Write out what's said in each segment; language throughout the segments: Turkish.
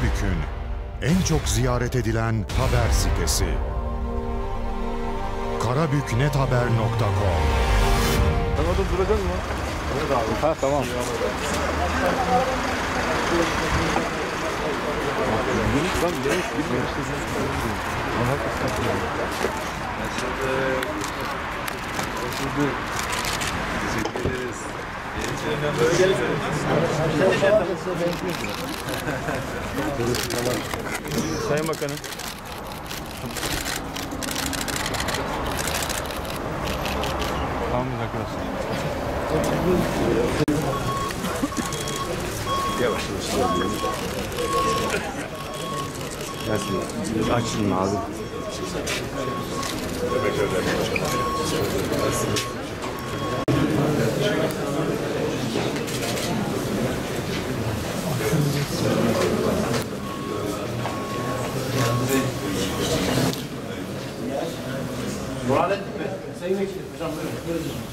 Karabük'ün en çok ziyaret edilen haber sitesi. karabüknethaber.com Sen orada duracaksın mı? Evet abi. Ha tamam. Lan demiş bilmiyorum. Teşekkür ederiz. Sayın Bakanım. Tamam arkadaşlar. Yavaş yavaş. Gelsin. Açın abi. じゃあ無理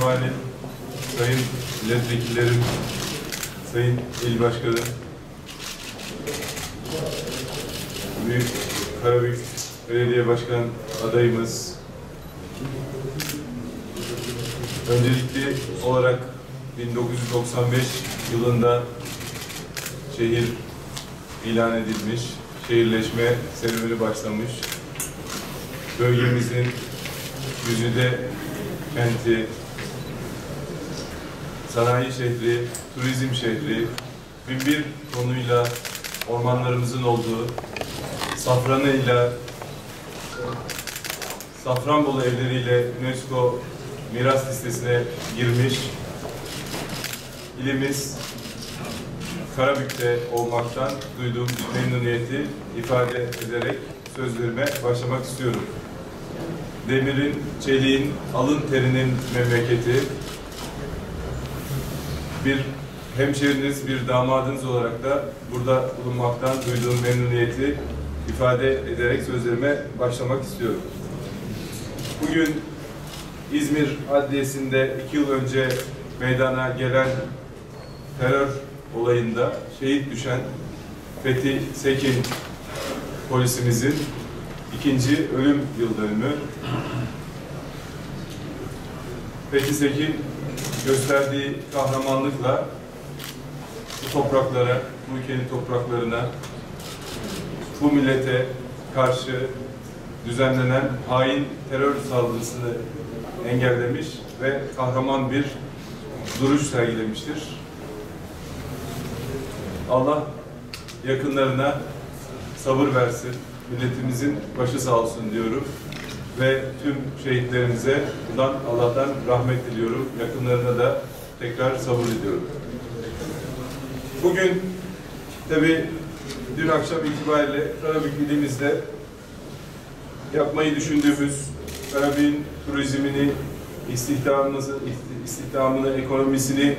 Sayın Valim, Sayın Milletvekillerim, Sayın İl Başkanım, Büyük Karabük Belediye Başkan adayımız, öncelikli olarak 1995 yılında şehir ilan edilmiş, şehirleşme serüveni başlamış. Bölgemizin güzide kenti, sanayi şehri, turizm şehri, bin bir konuyla ormanlarımızın olduğu, safranıyla, Safranbolu evleriyle UNESCO miras listesine girmiş ilimiz Karabük'te olmaktan duyduğum memnuniyeti ifade ederek sözlerime başlamak istiyorum. Demirin, çeliğin, alın terinin memleketi, bir hemşeriniz, bir damadınız olarak da burada bulunmaktan duyduğum memnuniyeti ifade ederek sözlerime başlamak istiyorum. Bugün İzmir Adliyesi'nde iki yıl önce meydana gelen terör olayında şehit düşen Fethi Sekin polisimizin ikinci ölüm yıl dönümü. Fethi Sekin gösterdiği kahramanlıkla bu topraklara, bu ülkenin topraklarına, bu millete karşı düzenlenen hain terör saldırısını engellemiş ve kahraman bir duruş sergilemiştir. Allah yakınlarına sabır versin, milletimizin başı sağ olsun diyorum ve tüm şehitlerimize bundan Allah'tan rahmet diliyorum. Yakınlarına da tekrar sabır diliyorum. Bugün tabi dün akşam itibariyle Karabük ilimizde yapmayı düşündüğümüz Karabük'ün turizmini, istihdamımızı, istihdamını, ekonomisini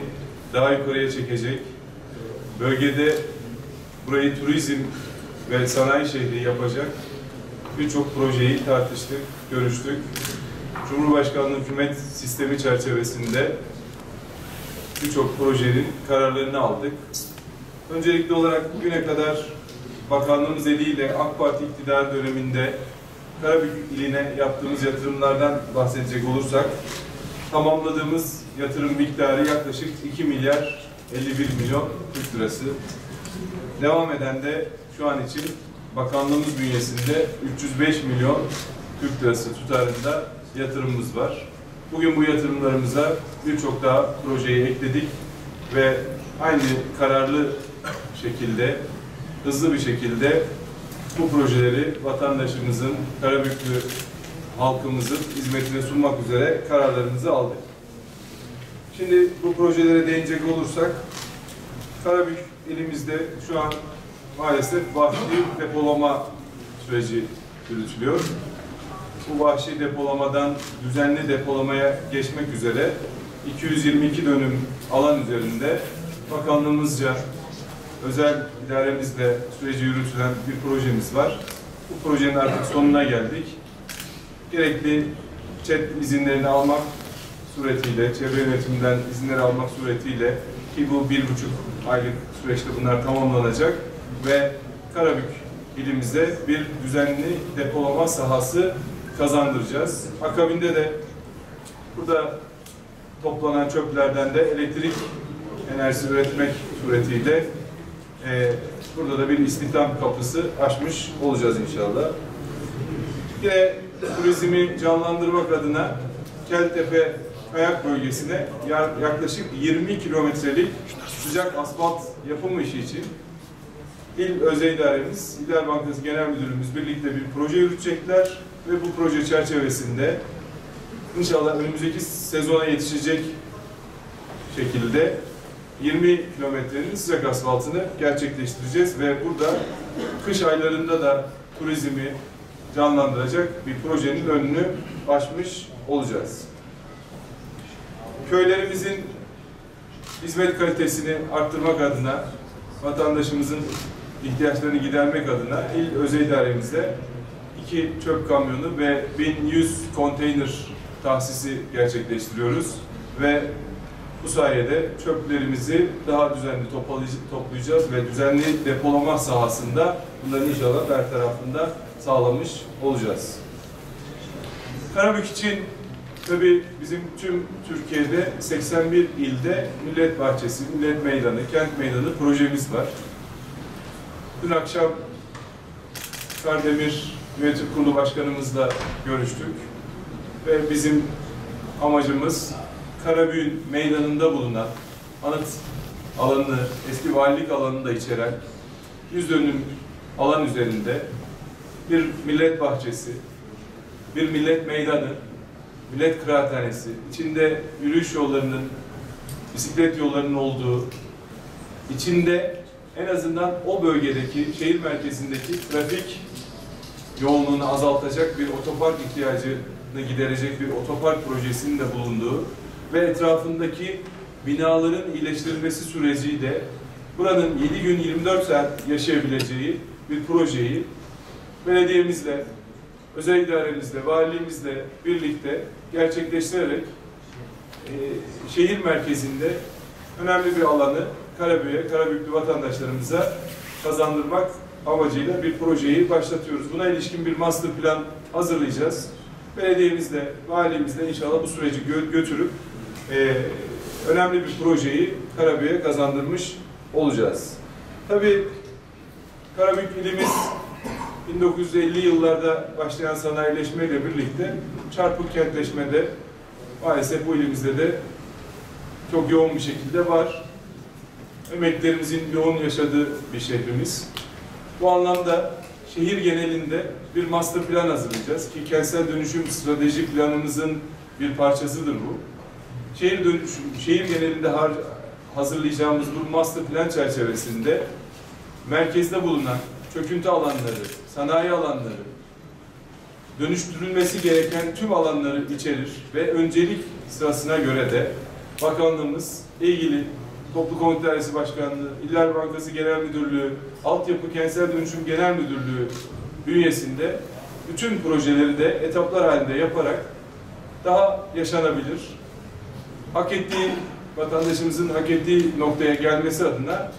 daha yukarıya çekecek. Bölgede burayı turizm ve sanayi şehri yapacak birçok projeyi tartıştık, görüştük. Cumhurbaşkanlığı hükümet sistemi çerçevesinde birçok projenin kararlarını aldık. Öncelikli olarak bugüne kadar bakanlığımız eliyle AK Parti iktidar döneminde Karabük iline yaptığımız yatırımlardan bahsedecek olursak tamamladığımız yatırım miktarı yaklaşık 2 milyar 51 milyon Türk lirası. Devam eden de şu an için bakanlığımız bünyesinde 305 milyon Türk lirası tutarında yatırımımız var. Bugün bu yatırımlarımıza birçok daha projeyi ekledik ve aynı kararlı şekilde, hızlı bir şekilde bu projeleri vatandaşımızın, Karabüklü halkımızın hizmetine sunmak üzere kararlarımızı aldık. Şimdi bu projelere değinecek olursak, Karabük ilimizde şu an maalesef vahşi depolama süreci yürütülüyor. Bu vahşi depolamadan düzenli depolamaya geçmek üzere 222 dönüm alan üzerinde bakanlığımızca özel idaremizle süreci yürütülen bir projemiz var. Bu projenin artık sonuna geldik. Gerekli ÇED izinlerini almak suretiyle, çevre yönetiminden izinleri almak suretiyle ki bu bir buçuk aylık süreçte bunlar tamamlanacak ve Karabük ilimize bir düzenli depolama sahası kazandıracağız. Akabinde de burada toplanan çöplerden de elektrik enerjisi üretmek suretiyle e, burada da bir istihdam kapısı açmış olacağız inşallah. Yine turizmi canlandırmak adına Keltepe Kayak Bölgesi'ne ya- yaklaşık 20 kilometrelik sıcak asfalt yapımı işi için İl Özel İdaremiz, İller Bankası Genel Müdürümüz birlikte bir proje yürütecekler ve bu proje çerçevesinde inşallah önümüzdeki sezona yetişecek şekilde 20 kilometrenin sıcak asfaltını gerçekleştireceğiz ve burada kış aylarında da turizmi canlandıracak bir projenin önünü açmış olacağız. Köylerimizin hizmet kalitesini arttırmak adına, vatandaşımızın ihtiyaçlarını gidermek adına il özel idaremizde iki çöp kamyonu ve 1100 konteyner tahsisi gerçekleştiriyoruz ve bu sayede çöplerimizi daha düzenli toplayacağız ve düzenli depolama sahasında bunların inşallah bertarafında sağlamış olacağız. Karabük için tabii bizim tüm Türkiye'de 81 ilde Millet Bahçesi, Millet Meydanı, Kent Meydanı projemiz var. Dün akşam Kardemir Yönetim Kurulu Başkanımızla görüştük ve bizim amacımız Karabüğün meydanında bulunan anıt alanını, eski valilik alanını da içeren 100 dönüm alan üzerinde bir millet bahçesi, bir millet meydanı, millet kıraathanesi, içinde yürüyüş yollarının, bisiklet yollarının olduğu, içinde en azından o bölgedeki, şehir merkezindeki trafik yoğunluğunu azaltacak bir otopark ihtiyacını giderecek bir otopark projesinin de bulunduğu ve etrafındaki binaların iyileştirilmesi süreciyle buranın 7 gün 24 saat yaşayabileceği bir projeyi belediyemizle, özel idaremizle, valiliğimizle birlikte gerçekleştirerek e, şehir merkezinde önemli bir alanı Karabük'e, Karabüklü vatandaşlarımıza kazandırmak amacıyla bir projeyi başlatıyoruz. Buna ilişkin bir master plan hazırlayacağız. Belediyemizle, valimizle inşallah bu süreci gö- götürüp e, önemli bir projeyi Karabük'e kazandırmış olacağız. Tabii Karabük ilimiz 1950 yıllarda başlayan sanayileşmeyle birlikte çarpık kentleşmede maalesef bu ilimizde de çok yoğun bir şekilde var. Emeklerimizin yoğun yaşadığı bir şehrimiz. Bu anlamda şehir genelinde bir master plan hazırlayacağız ki kentsel dönüşüm strateji planımızın bir parçasıdır bu. Şehir dönüşüm, şehir genelinde hazırlayacağımız bu master plan çerçevesinde merkezde bulunan çöküntü alanları, sanayi alanları, dönüştürülmesi gereken tüm alanları içerir ve öncelik sırasına göre de bakanlığımız ilgili Toplu Konut Dairesi Başkanlığı, İller Bankası Genel Müdürlüğü, Altyapı Kentsel Dönüşüm Genel Müdürlüğü bünyesinde bütün projeleri de etaplar halinde yaparak daha yaşanabilir, hak ettiği, vatandaşımızın hak ettiği noktaya gelmesi adına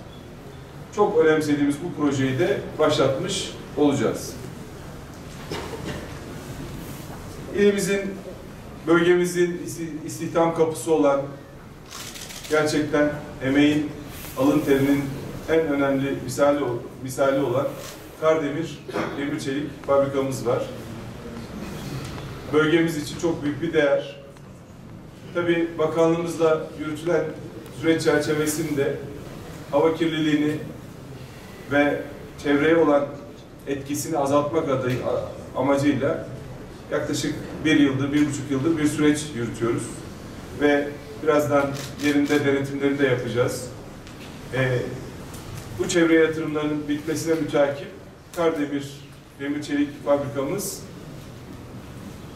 çok önemsediğimiz bu projeyi de başlatmış olacağız. İlimizin, bölgemizin isti- istihdam kapısı olan gerçekten emeğin, alın terinin en önemli misali, misali olan Kardemir Demir Çelik fabrikamız var. Bölgemiz için çok büyük bir değer. Tabii bakanlığımızla yürütülen süreç çerçevesinde hava kirliliğini ve çevreye olan etkisini azaltmak adayı amacıyla yaklaşık bir yıldır, bir buçuk yıldır bir süreç yürütüyoruz. Ve birazdan yerinde denetimleri de yapacağız. Ee, bu çevre yatırımlarının bitmesine mütakip Kardemir Demir Çelik fabrikamız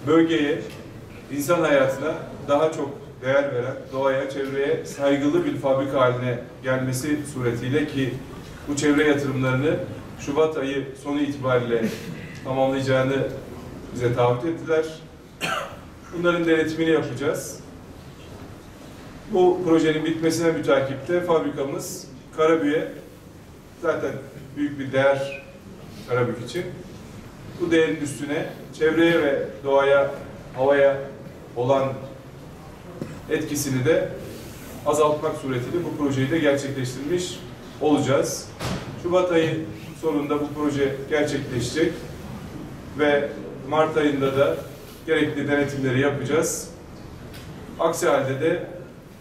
bölgeye, insan hayatına daha çok değer veren, doğaya, çevreye saygılı bir fabrika haline gelmesi suretiyle ki bu çevre yatırımlarını Şubat ayı sonu itibariyle tamamlayacağını bize taahhüt ettiler. Bunların denetimini yapacağız. Bu projenin bitmesine mütakipte fabrikamız Karabük'e zaten büyük bir değer Karabük için. Bu değerin üstüne çevreye ve doğaya, havaya olan etkisini de azaltmak suretiyle bu projeyi de gerçekleştirmiş olacağız. Şubat ayı sonunda bu proje gerçekleşecek ve Mart ayında da gerekli denetimleri yapacağız. Aksi halde de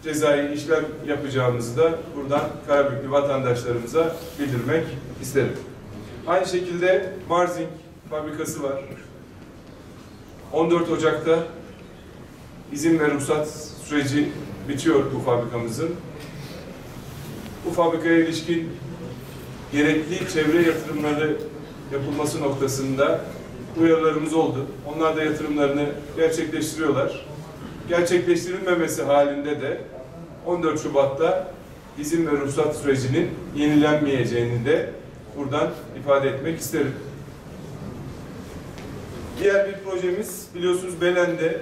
cezai işlem yapacağımızı da buradan Karabüklü vatandaşlarımıza bildirmek isterim. Aynı şekilde Marzing fabrikası var. 14 Ocak'ta izin ve ruhsat süreci bitiyor bu fabrikamızın. Bu fabrikaya ilişkin gerekli çevre yatırımları yapılması noktasında uyarılarımız oldu. Onlar da yatırımlarını gerçekleştiriyorlar. Gerçekleştirilmemesi halinde de 14 Şubat'ta izin ve ruhsat sürecinin yenilenmeyeceğini de buradan ifade etmek isterim. Diğer bir projemiz biliyorsunuz Belen'de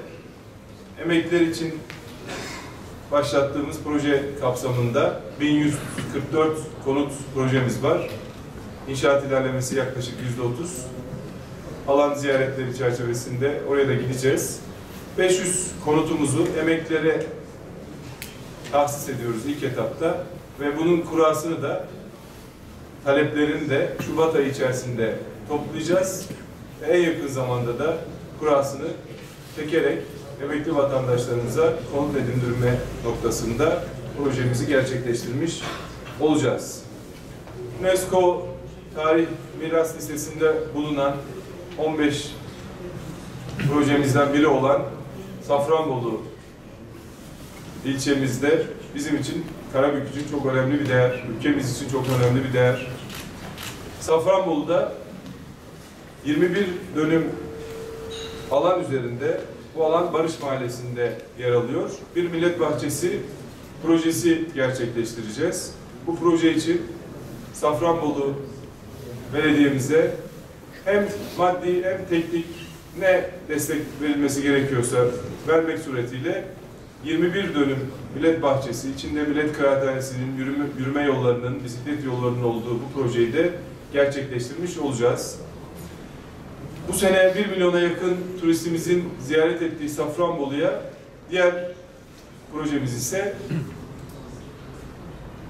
emekliler için başlattığımız proje kapsamında 1144 konut projemiz var. İnşaat ilerlemesi yaklaşık %30. Alan ziyaretleri çerçevesinde oraya da gideceğiz. 500 konutumuzu emeklilere tahsis ediyoruz ilk etapta ve bunun kurasını da taleplerini de Şubat ayı içerisinde toplayacağız. En yakın zamanda da kurasını çekerek emekli vatandaşlarımıza konut edindirme noktasında projemizi gerçekleştirmiş olacağız. UNESCO Tarih Miras Listesi'nde bulunan 15 projemizden biri olan Safranbolu ilçemizde bizim için Karabük için çok önemli bir değer, ülkemiz için çok önemli bir değer. Safranbolu'da 21 dönüm alan üzerinde, bu alan Barış Mahallesi'nde yer alıyor. Bir millet bahçesi projesi gerçekleştireceğiz. Bu proje için Safranbolu Belediye'mize hem maddi hem teknik ne destek verilmesi gerekiyorsa vermek suretiyle 21 dönüm millet bahçesi, içinde millet kıraathanesinin, yürüme, yürüme yollarının, bisiklet yollarının olduğu bu projeyi de gerçekleştirmiş olacağız. Bu sene 1 milyona yakın turistimizin ziyaret ettiği Safranbolu'ya diğer projemiz ise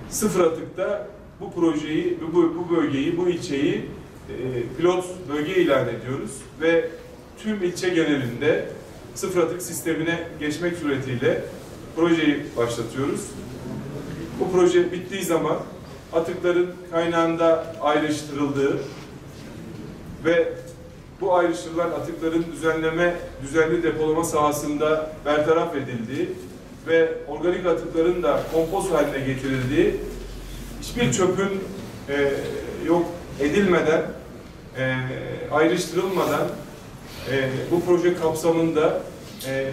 sıfır atıkta bu projeyi, bu, bu bölgeyi, bu ilçeyi e, pilot bölge ilan ediyoruz ve tüm ilçe genelinde sıfır atık sistemine geçmek suretiyle projeyi başlatıyoruz. Bu proje bittiği zaman atıkların kaynağında ayrıştırıldığı ve bu ayrıştırılan atıkların düzenleme, düzenli depolama sahasında bertaraf edildiği ve organik atıkların da kompost haline getirildiği, hiçbir çöpün e, yok edilmeden, e, ayrıştırılmadan e, bu proje kapsamında e,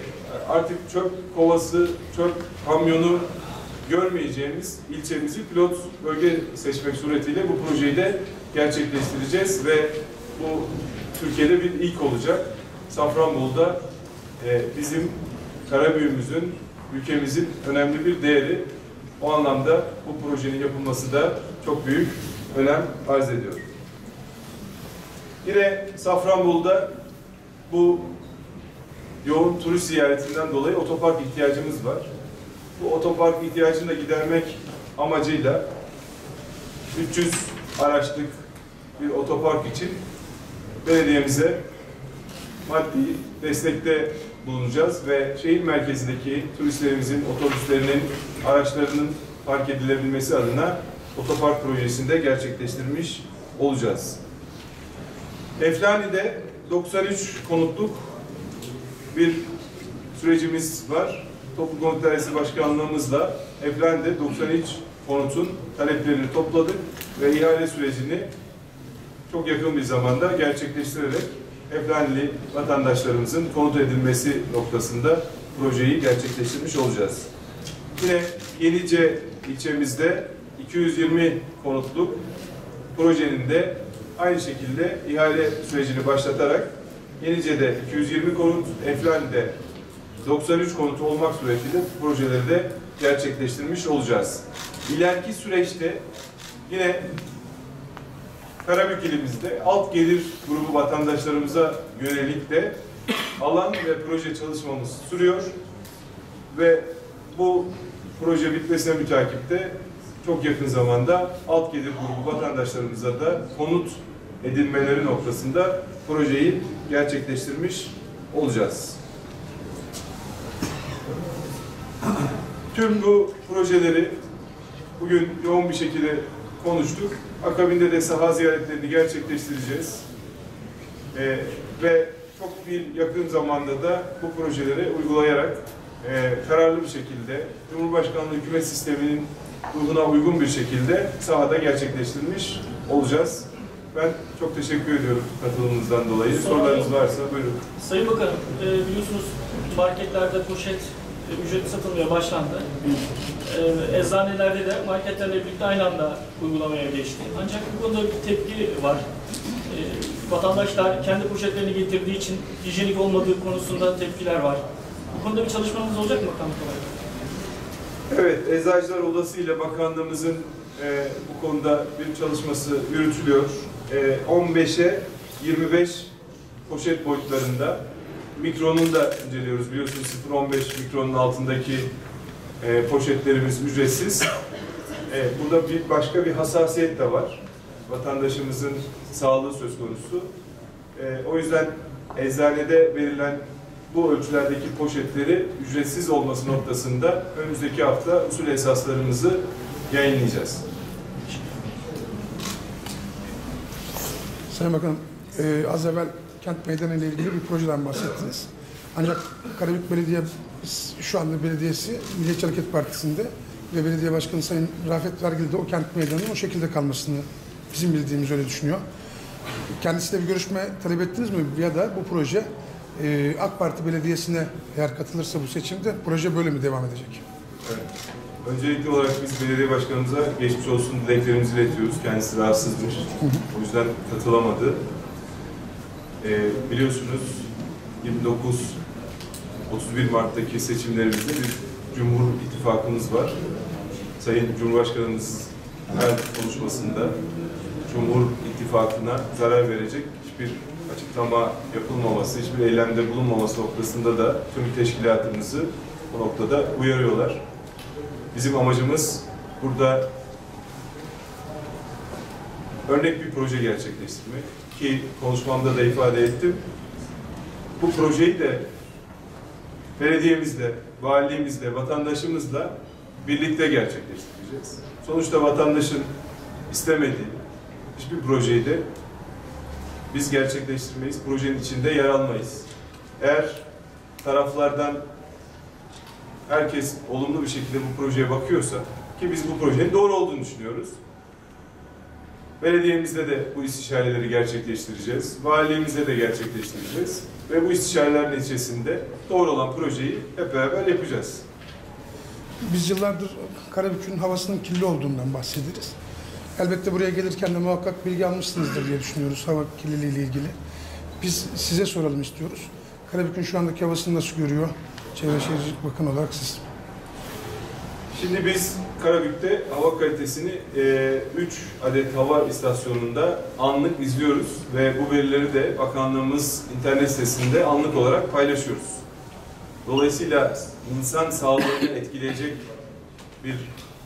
artık çöp kovası, çöp kamyonu görmeyeceğimiz ilçemizi pilot bölge seçmek suretiyle bu projeyi de gerçekleştireceğiz ve bu Türkiye'de bir ilk olacak. Safranbolu'da e, bizim Karabüğümüzün, ülkemizin önemli bir değeri. O anlamda bu projenin yapılması da çok büyük önem arz ediyor. Yine Safranbolu'da bu yoğun turist ziyaretinden dolayı otopark ihtiyacımız var. Bu otopark ihtiyacını da gidermek amacıyla 300 araçlık bir otopark için belediyemize maddi destekte bulunacağız ve şehir merkezindeki turistlerimizin, otobüslerinin, araçlarının park edilebilmesi adına otopark projesinde gerçekleştirmiş olacağız. Eflani'de 93 konutluk bir sürecimiz var. Toplu Konut Dairesi Başkanlığımızla Eflendi 93 konutun taleplerini topladık ve ihale sürecini çok yakın bir zamanda gerçekleştirerek Eflenli vatandaşlarımızın konut edilmesi noktasında projeyi gerçekleştirmiş olacağız. Yine Yenice ilçemizde 220 konutluk projenin de aynı şekilde ihale sürecini başlatarak Yenice'de 220 konut, Eflendi'de 93 konut olmak suretiyle projeleri de gerçekleştirmiş olacağız. İleriki süreçte yine Karabük ilimizde alt gelir grubu vatandaşlarımıza yönelik de alan ve proje çalışmamız sürüyor ve bu proje bitmesine mütakipte çok yakın zamanda alt gelir grubu vatandaşlarımıza da konut edinmeleri noktasında projeyi gerçekleştirmiş olacağız. Tüm bu projeleri bugün yoğun bir şekilde konuştuk. Akabinde de saha ziyaretlerini gerçekleştireceğiz. Ee, ve çok bir yakın zamanda da bu projeleri uygulayarak e, kararlı bir şekilde Cumhurbaşkanlığı hükümet sisteminin ruhuna uygun bir şekilde sahada gerçekleştirmiş olacağız. Ben çok teşekkür ediyorum katılımınızdan dolayı. Sorularınız varsa buyurun. Sayın Bakanım, e, biliyorsunuz marketlerde poşet e, ücretli satılmaya başlandı. E, eczanelerde de marketlerle birlikte aynı anda uygulamaya geçti. Ancak bu konuda bir tepki var. E, vatandaşlar kendi poşetlerini getirdiği için hijyenik olmadığı konusunda tepkiler var. Bu konuda bir çalışmamız olacak mı bakanlık olarak? Evet, Eczacılar Odası ile bakanlığımızın e, bu konuda bir çalışması yürütülüyor. E, 15'e 25 poşet boyutlarında mikronun da inceliyoruz. Biliyorsunuz 0-15 mikronun altındaki e, poşetlerimiz ücretsiz. E, burada bir başka bir hassasiyet de var. Vatandaşımızın sağlığı söz konusu. E, o yüzden eczanede verilen bu ölçülerdeki poşetleri ücretsiz olması noktasında önümüzdeki hafta usul esaslarımızı yayınlayacağız. Sayın Bakanım, e, az evvel kent meydanı ile ilgili bir projeden bahsettiniz. Ancak Karabük Belediye şu anda belediyesi Milliyetçi Hareket Partisi'nde ve belediye başkanı Sayın Rafet Vergili de o kent meydanının o şekilde kalmasını bizim bildiğimiz öyle düşünüyor. Kendisiyle bir görüşme talep ettiniz mi? Ya da bu proje e, AK Parti Belediyesi'ne eğer katılırsa bu seçimde proje böyle mi devam edecek? Evet. Öncelikli olarak biz belediye başkanımıza geçmiş olsun dileklerimizi iletiyoruz. Kendisi rahatsızmış. O yüzden katılamadı. Ee, biliyorsunuz 29 31 Mart'taki seçimlerimizde bir Cumhur İttifakımız var. Sayın Cumhurbaşkanımız her konuşmasında Cumhur İttifakı'na zarar verecek hiçbir açıklama yapılmaması, hiçbir eylemde bulunmaması noktasında da tüm teşkilatımızı bu noktada uyarıyorlar. Bizim amacımız burada örnek bir proje gerçekleştirmek ki konuşmamda da ifade ettim. Bu projeyi de belediyemizle, valiliğimizle, vatandaşımızla birlikte gerçekleştireceğiz. Sonuçta vatandaşın istemediği hiçbir projeyi de biz gerçekleştirmeyiz, projenin içinde yer almayız. Eğer taraflardan herkes olumlu bir şekilde bu projeye bakıyorsa ki biz bu projenin doğru olduğunu düşünüyoruz. Belediyemizde de bu istişareleri gerçekleştireceğiz. Valiliğimizde de gerçekleştireceğiz. Ve bu istişareler neticesinde doğru olan projeyi hep beraber yapacağız. Biz yıllardır Karabük'ün havasının kirli olduğundan bahsederiz. Elbette buraya gelirken de muhakkak bilgi almışsınızdır diye düşünüyoruz hava kirliliği ile ilgili. Biz size soralım istiyoruz. Karabük'ün şu andaki havasını nasıl görüyor? Çevre Şehircilik Bakanı olarak siz. Şimdi biz Karabük'te hava kalitesini 3 adet hava istasyonunda anlık izliyoruz ve bu verileri de bakanlığımız internet sitesinde anlık olarak paylaşıyoruz. Dolayısıyla insan sağlığını etkileyecek bir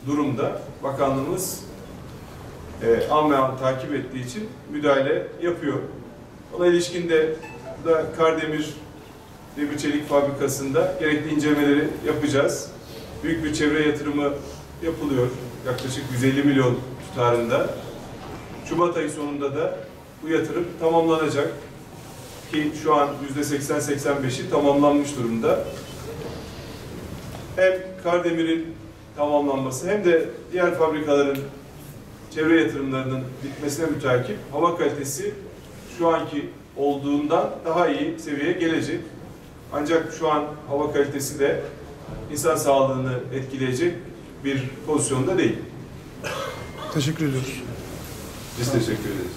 durumda bakanlığımız e, an ve an takip ettiği için müdahale yapıyor. Ona ilişkin de da Kardemir Demir Çelik Fabrikası'nda gerekli incelemeleri yapacağız. Büyük bir çevre yatırımı yapılıyor. Yaklaşık 150 milyon tutarında. Şubat ayı sonunda da bu yatırım tamamlanacak. ki şu an %80-85'i tamamlanmış durumda. Hem Kardemir'in tamamlanması hem de diğer fabrikaların çevre yatırımlarının bitmesine mütakip hava kalitesi şu anki olduğundan daha iyi seviyeye gelecek. Ancak şu an hava kalitesi de insan sağlığını etkileyecek bir pozisyonda değil. Teşekkür ediyoruz. Biz teşekkür ederiz.